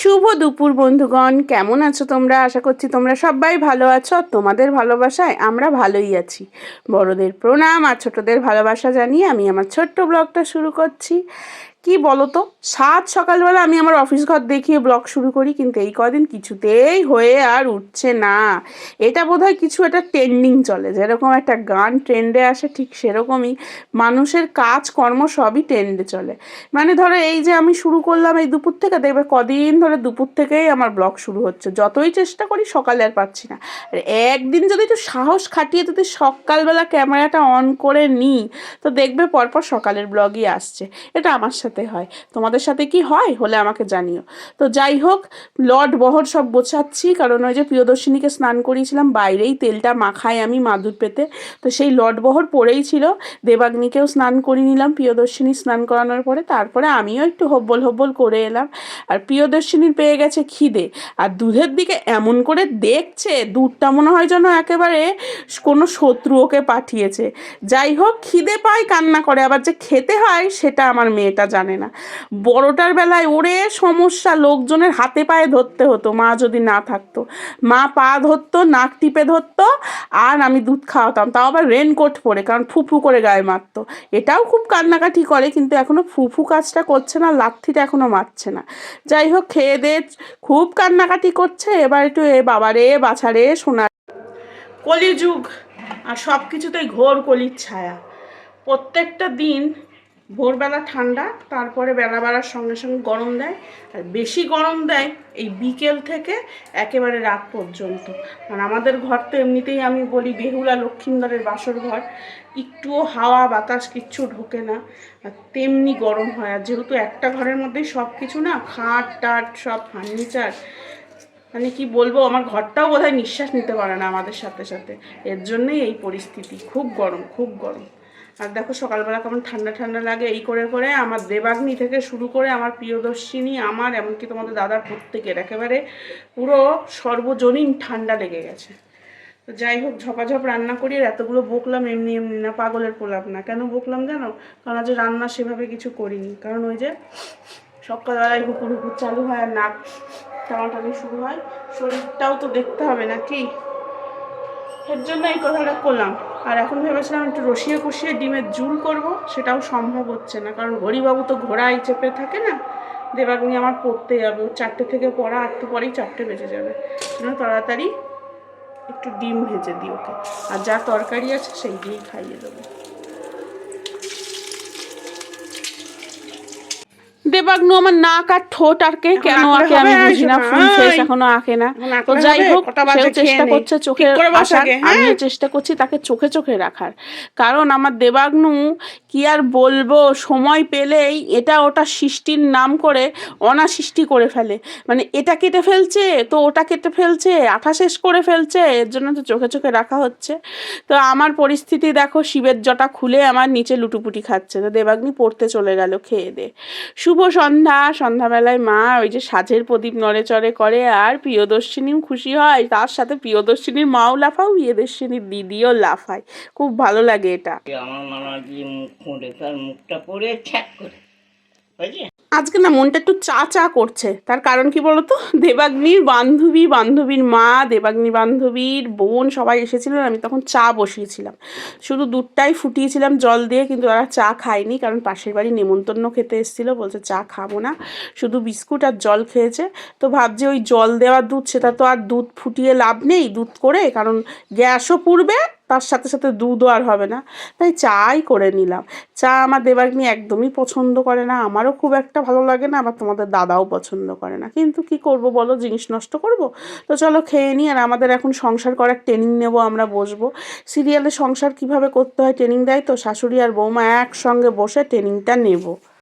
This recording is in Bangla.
শুভ দুপুর, বন্ধুগণ। কেমন আছো তোমরা? আশা করছি তোমরা সবাই ভালো আছো। তোমাদের ভালোবাসায় আমরা ভালোই আছি। বড়দের প্রণাম আর ছোটদের ভালোবাসা জানিয়ে আমি আমার ছোট্ট ব্লগটা শুরু করছি। কি বলো তো সাত সকালবেলা আমি আমার অফিস ঘর দেখিয়ে ব্লগ শুরু করি, কিন্তু এই কদিন কিছুতেই হয়ে আর উঠছে না। এটা বোধহয় কিছু একটা ট্রেন্ডিং চলে। যেরকম একটা গান ট্রেন্ডে আসে, ঠিক সেরকমই মানুষের কাজ, কর্ম সবই ট্রেন্ডে চলে। মানে ধরো এই যে আমি শুরু করলাম এই দুপুর থেকে, দেখবে কদিন ধরে দুপুর থেকেই আমার ব্লগ শুরু হচ্ছে। যতই চেষ্টা করি, সকালে আর পাচ্ছি না। আর একদিন যদি একটু সাহস খাটিয়ে যদি সকালবেলা ক্যামেরাটা অন করে নিই, তো দেখবে পরপর সকালের ব্লগই আসছে। এটা আমার সাথে হয়। তোমাদের সাথে কি হয় হলে আমাকে জানিও। তো যাই হোক লট বহর সব গোছাচ্ছি কারণ ওই যে প্রিয়দর্শিনীকে স্নান করিয়েছিলাম, বাইরেই তেলটা মাখাই আমি মাদুর পেতে। তো সেই লট বহর পড়েই ছিল, দেবাগ্নিকেও স্নান করিয়ে নিলাম, প্রিয়দর্শিনী স্নান করানোর পরে তারপরে আমিও একটু হব্বল হব্বল করে এলাম। আর প্রিয়দর্শিনীর পেয়ে গেছে খিদে। আর দুধের দিকে এমন করে দেখছে, দুধটা মনে হয় যেন একেবারে কোনো শত্রু ওকে পাঠিয়েছে। যাই হোক, খিদে পায়, কান্না করে, আবার যে খেতে হয় সেটা আমার মেয়েটা জানে। না। বড়টার বেলায় ওরে সমস্যা, লোকজনের হাতে পায়ে ধরতে হতো, মা যদি না থাকতো। মা পা ধরতো, নাক টিপে ধরতো, আর আমি দুধ খাওয়াতাম। তাও আবার রেনকোট পরে, কারণ ফুফু করে গায়ে মারতো। এটাও খুব কান্নাকাটি করে, কিন্তু এখনও ফুফু কাজটা করছে না, লাথিটা এখনও মারছে না। যাই হোক, খেয়ে দে, খুব কান্নাকাটি করছে। এবার একটু এ বাবারে, বাছারে শোনা কলিযুগ, আর সব কিছুতেই ঘোর কলির ছায়া। প্রত্যেকটা দিন ভোরবেলা ঠান্ডা, তারপরে বেলা বাড়ার সঙ্গে সঙ্গে গরম দেয়। আর বেশি গরম দেয় এই বিকেল থেকে একেবারে রাত পর্যন্ত। মানে আমাদের ঘর তো এমনিতেই আমি বলি বেহুলা লক্ষ্মীন্দরের বাসর ঘর। একটুও হাওয়া, বাতাস কিচ্ছু ঢোকে না। তেমনি গরম হয়। আর যেহেতু একটা ঘরের মধ্যেই সব কিছু না, খাট টাট সব ফার্নিচার মানে কি বলব, আমার ঘরটাও বোধহয় নিঃশ্বাস নিতে পারে না আমাদের সাথে সাথে। এর জন্যই এই পরিস্থিতি। খুব গরম খুব গরম। আর দেখো সকালবেলা কেমন ঠান্ডা ঠান্ডা লাগে, এই করে করে আমার দেবাগ্নি থেকে শুরু করে আমার প্রিয়দর্শিনী, আমার এমনকি তোমাদের দাদার প্রত্যেকের একেবারে পুরো সর্বজনীন ঠান্ডা লেগে গেছে। তো যাই হোক, ঝপাঝপ রান্না করি আর এতগুলো বকলাম, এমনি এমনি না, পাগলের পোলাপ না। কেন বকলাম জানো? কারণ আজ রান্না সেভাবে কিছু করিনি। কারণ ওই যে সকালবেলায় হুকুর হুকুর চালু হয় আর নাক টানাটানি শুরু হয়, শরীরটাও তো দেখতে হবে নাকি? এর জন্য এই কথাটা করলাম। আর এখন ভেবেছিলাম একটু রসিয়ে কষিয়ে ডিমের ঝুল করব, সেটাও সম্ভব হচ্ছে না। কারণ হরিবাবু তো ঘোড়ায় চেপে থাকে না, দেবাগ্নি আমার পড়তে যাবে। চারটে থেকে পড়া একটু পরেই চারটে বেজে যাবে। তাড়াতাড়ি একটু ডিম ভেজে দিই ওকে। আর যা তরকারি আছে সেই দিয়েই খাইয়ে দেবো। দেবাগ্নু আমার নাক আর ঠোঁট আঁকে কেন আঁকে? আমি বুঝি না ফুল ফেস এখনও আঁকে না। তো যাই হোক সেও চেষ্টা করছে চোখে আসার আমিও চেষ্টা করছি তাকে চোখে চোখে রাখার। কারণ আমার দেবাগ্নু কি আর বলব সময় পেলেই এটা ওটা সৃষ্টির নাম করে অনাসৃষ্টি করে ফেলে। মানে এটা কেটে ফেলছে তো ওটা কেটে ফেলছে আঠা শেষ করে ফেলছে এর জন্য তো চোখে চোখে রাখা হচ্ছে। তো আমার পরিস্থিতি দেখো শিবের জটা খুলে আমার নিচে লুটুপুটি খাচ্ছে। তো দেবাগ্নি পড়তে চলে গেল খেয়ে দে। শুভ সন্ধ্যা। সন্ধ্যাবেলায় মা ওই যে সাজের প্রদীপ নড়েচড়ে করে আর প্রিয়দর্শিনীও খুশি হয়। তার সাথে প্রিয়দর্শিনীর মাও লাফাও প্রিয়দর্শিনীর দিদিও লাফায়। খুব ভালো লাগে এটা। আমার মামা দিয়ে মুখ মুখটা পরে ছ্যাক করে। আজকে না মনটা একটু চা চা করছে। তার কারণ কি বলতো? দেবাগ্নির বান্ধবী, বান্ধবীর মা, দেবাগ্নি বান্ধবীর বোন সবাই এসেছিলেন আমি তখন চা বসিয়েছিলাম। শুধু দুধটাই ফুটিয়েছিলাম জল দিয়ে কিন্তু ওরা চা খায়নি কারণ পাশের বাড়ি নেমন্তন্ন খেতে এসেছিল, বলছে চা খাব না। শুধু বিস্কুট আর জল খেয়েছে। তো ভাবছি ওই জল দেওয়া দুধ, সেটা তো আর দুধ ফুটিয়ে লাভ নেই দুধ করে, কারণ গ্যাসও পুড়বে তার সাথে সাথে দুধও আর হবে না। তাই চাই করে নিলাম। চা আমার দেবাগ্নি একদমই পছন্দ করে না। আমারও খুব একটা ভালো লাগে না, আবার তোমাদের দাদাও পছন্দ করে না। কিন্তু কি করব বলো? জিনিস নষ্ট করব? তো চলো খেয়ে নিই, আর আমাদের এখন সংসার করার ট্রেনিং নেব, আমরা বসবো। সিরিয়ালে সংসার কীভাবে করতে হয় ট্রেনিং দেয় তো? শাশুড়ি আর বৌমা একসঙ্গে বসে ট্রেনিংটা নেব।